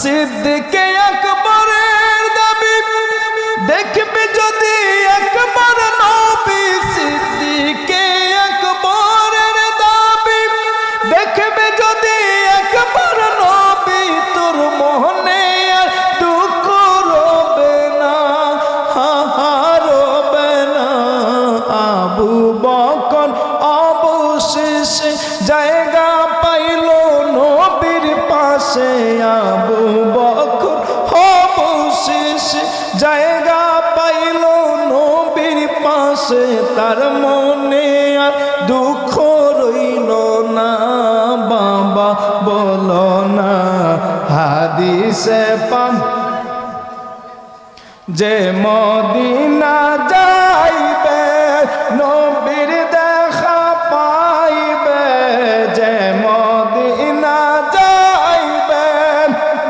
সিদ্দিকে আকবরের দাবি, দেখবে যদি একবার নবী সিদ্দিকে আকবরের দাবি, দেখবে যদি একবার নবী তোর মোহনে আর দুঃখ রবে না, হা রবে না। আবু বকর অবশেষে জায়গা পাইল নবীর পাশে আবু জায়গা পাইল নবীর পাশে, তার মনে আর দুঃখ রইল না। বাবা বল না, হাদিসে পাম যে মদিনা যা